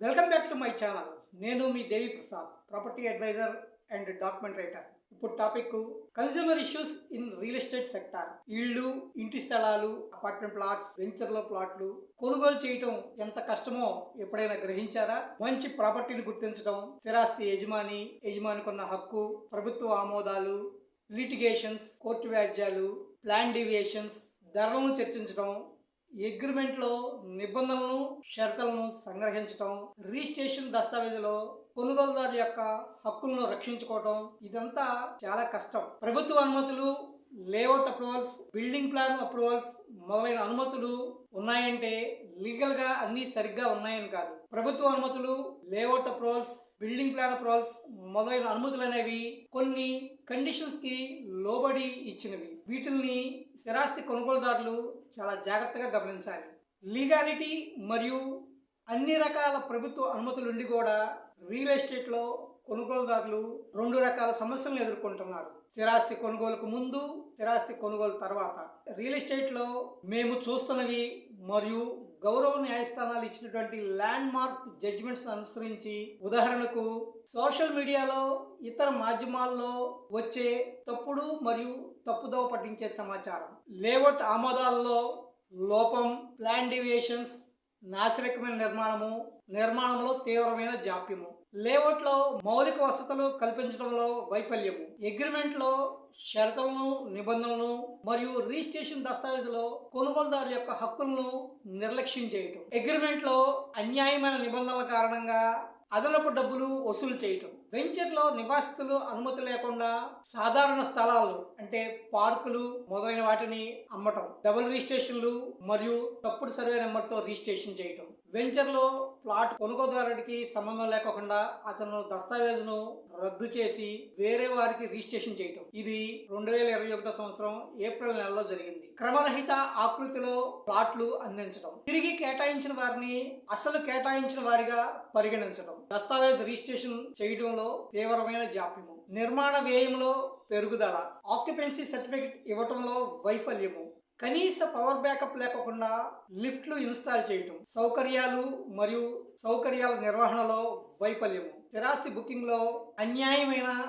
Welcome back to my channel. నేను మీ Devi Prasad property advisor and document writer. ఇప్పుడు topic consumer issues in real estate sector ఇళ్ళు ఇంటి స్థలాలు apartment plots వెంచర్లో ప్లాట్లు కొనుగోలు చేయటం ఎంత కష్టమో ఎప్పుడైనా గ్రహించారా? మంచి ప్రాపర్టీని గుర్తించడం స్థిరాస్తి యజమాని యజమానికున్న హక్కు ప్రభుత్వ ఆమోదాలు లిటిగేషన్స్ కోర్టు వ్యాజ్యాలు ప్లాన్ డీవియేషన్స్ ధరలను చర్చించడం అగ్రిమెంట్లో నిబంధనలను షరతులను సంగ్రహించడం రిజిస్ట్రేషన్ దస్తావేజులో కొనుగోలుదారు యొక్క హక్కులను రక్షించుకోవటం ఇదంతా చాలా కష్టం. ప్రభుత్వ అనుమతులు layout approvals building plan approvals మొదలైన అనుమతులు ఉన్నాయంటే లీగల్గా అన్ని సరిగ్గా ఉన్నాయని కాదు. ప్రభుత్వ అనుమతులు layout approvals building plan approvals మొదలైన అనుమతులు అనేవి కొన్ని కండిషన్స్కి లోబడి ఇచ్చినవి. వీటిల్ని స్థిరాస్తి కొనుగోలుదారులు చాలా జాగ్రత్తగా గమనించాలి. లీగాలిటీ మరియు అన్ని రకాల ప్రభుత్వ అనుమతులుండి కూడా రియల్ ఎస్టేట్లో కొనుగోలుదారులు రెండు రకాల సమస్యలను ఎదుర్కొంటున్నారు. స్థిరాస్తి కొనుగోలుకు ముందు స్థిరాస్తి కొనుగోలు తర్వాత. రియల్ ఎస్టేట్లో మేము చూస్తున్నవి మరియు గౌరవ న్యాయస్థానాలు ఇచ్చినటువంటి ల్యాండ్ మార్క్ జడ్జిమెంట్స్ అనుసరించి ఉదాహరణకు సోషల్ మీడియాలో ఇతర మాధ్యమాల్లో వచ్చే తప్పుడు మరియు తప్పుదోవ పట్టించే సమాచారం. లేఅవుట్ ఆమోదాల్లో లోపం ప్లాన్ డివియేషన్స్ నాసిరకమైన నిర్మాణము నిర్మాణంలో తీవ్రమైన జాప్యము లేఅవుట్లో మౌలిక వసతులు కల్పించడంలో వైఫల్యము అగ్రిమెంట్లో షరతులను నిబంధనలను మరియు రిజిస్ట్రేషన్ దస్తావేజులో కొనుగోలుదారు యొక్క హక్కులను నిర్లక్ష్యం చేయటం అగ్రిమెంట్లో అన్యాయమైన నిబంధనల కారణంగా అదనపు డబ్బులు వసూలు చేయటం వెంచర్లో నివాసితులు అనుమతి లేకుండా సాధారణ స్థలాలు అంటే పార్కులు మొదలైన వాటిని అమ్మటం డబుల్ రిజిస్ట్రేషన్లు మరియు తప్పుడు సర్వే నెంబర్తో రిజిస్ట్రేషన్ చేయటం వెంచర్లో ప్లాట్ కొనుగోలుదారుడికి సంబంధం లేకుండా అతను దస్తావేజును రద్దు చేసి వేరే వారికి రిజిస్ట్రేషన్ చేయటం. ఇది రెండు వేల ఇరవై ఒకటో సంవత్సరం ఏప్రిల్ నెలలో జరిగింది. క్రమరహిత ఆకృతిలో ప్లాట్లు అందించడం తిరిగి కేటాయించిన వారిని అసలు కేటాయించిన వారిగా పరిగణించడం దస్తావేజ్ రిజిస్ట్రేషన్ చేయడంలో తీవ్రమైన జాప్యము. నిర్మాణ వ్యయంలో పెరుగుదల. ఆక్యుపెన్సీ సర్టిఫికెట్ ఇవ్వటంలో వైఫల్యము. కనీస పవర్ బ్యాకప్ లేకుండా లిఫ్ట్లు ఇన్స్టాల్ చేయటం. సౌకర్యాలు మరియు సౌకర్యాల నిర్వహణలో వైఫల్యము. స్థిరాస్తి బుకింగ్లో అన్యాయమైన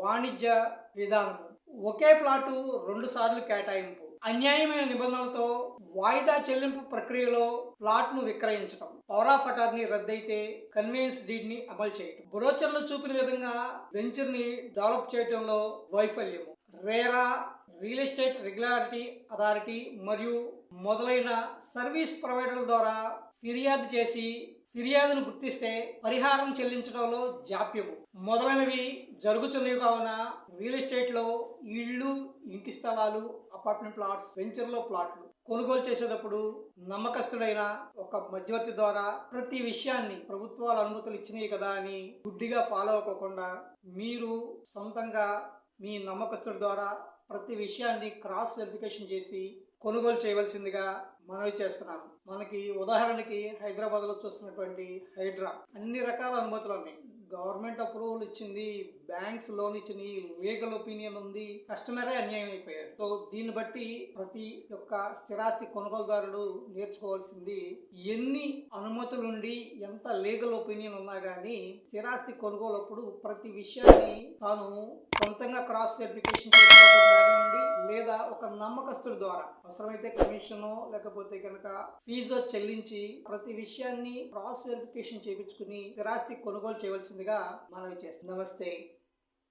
వాణిజ్య విధానము. ఒకే ప్లాటు రెండు సార్లు కేటాయింపు. అన్యాయమైన నిబంధనలతో వాయిదా చెల్లింపు ప్రక్రియలో ప్లాట్ను విక్రయించడం పవర్ ఆఫ్ అటార్నీ రద్దయితే కన్వీనియన్స్ డీడ్ని అమలు చేయటం. బ్రోచర్లో చూపిన విధంగా వెంచర్ని డెవలప్ చేయడంలో వైఫల్యము. RERA real estate regularity authority మరియు మొదలైన సర్వీస్ ప్రొవైడర్ల ద్వారా ఫిర్యాదు చేసి ఫిర్యాదును గుర్తిస్తే పరిహారం చెల్లించడంలో జాప్యము. మొదలైనవి జరుగుతున్నవి కావున రియల్ ఎస్టేట్లో ఇళ్ళు ఇంటి స్థలాలు అపార్ట్మెంట్ ప్లాట్స్ వెంచర్లో ప్లాట్లు కొనుగోలు చేసేటప్పుడు నమ్మకస్తుడైన ఒక మధ్యవర్తి ద్వారా ప్రతి విషయాన్ని ప్రభుత్వాలు అనుమతులు ఇచ్చినాయి కదా అని గుడ్డిగా ఫాలో అవ్వకుండా మీరు సొంతంగా మీ నమ్మకస్తుడి ద్వారా ప్రతి విషయాన్ని క్రాస్ వెరిఫికేషన్ చేసి కొనుగోలు చేయవలసిందిగా మనవి చేస్తున్నాను మనకి ఉదాహరణకి హైదరాబాద్లో చూస్తున్నటువంటి హైడ్రా. అన్ని రకాల అనుమతులు ఉన్నాయి. గవర్నమెంట్ అప్రూవల్ ఇచ్చింది బ్యాంక్స్ లోన్ ఇచ్చింది లీగల్ ఒపీనియన్ ఉంది కస్టమరే అన్యాయం అయిపోయాడు. సో దీన్ని బట్టి ప్రతి యొక్క స్థిరాస్తి కొనుగోలుదారుడు నేర్చుకోవాల్సింది ఎన్ని అనుమతులుండి ఎంత లీగల్ ఒపీనియన్ ఉన్నా కానీ స్థిరాస్తి కొనుగోలప్పుడు ప్రతి విషయాన్ని తాను సొంతంగా క్రాస్ వెరిఫికేషన్ కానివ్వండి లేదా ఒక నమ్మకస్తుడి ద్వారా అవసరమైతే కమిషన్ లేకపోతే కనుక ఫీజు చెల్లించి ప్రతి విషయాన్ని క్రాస్ వెరిఫికేషన్ చేయించుకుని స్థిరాస్తి కొనుగోలు చేయవలసిందిగా మనవి చేస్తాం నమస్తే.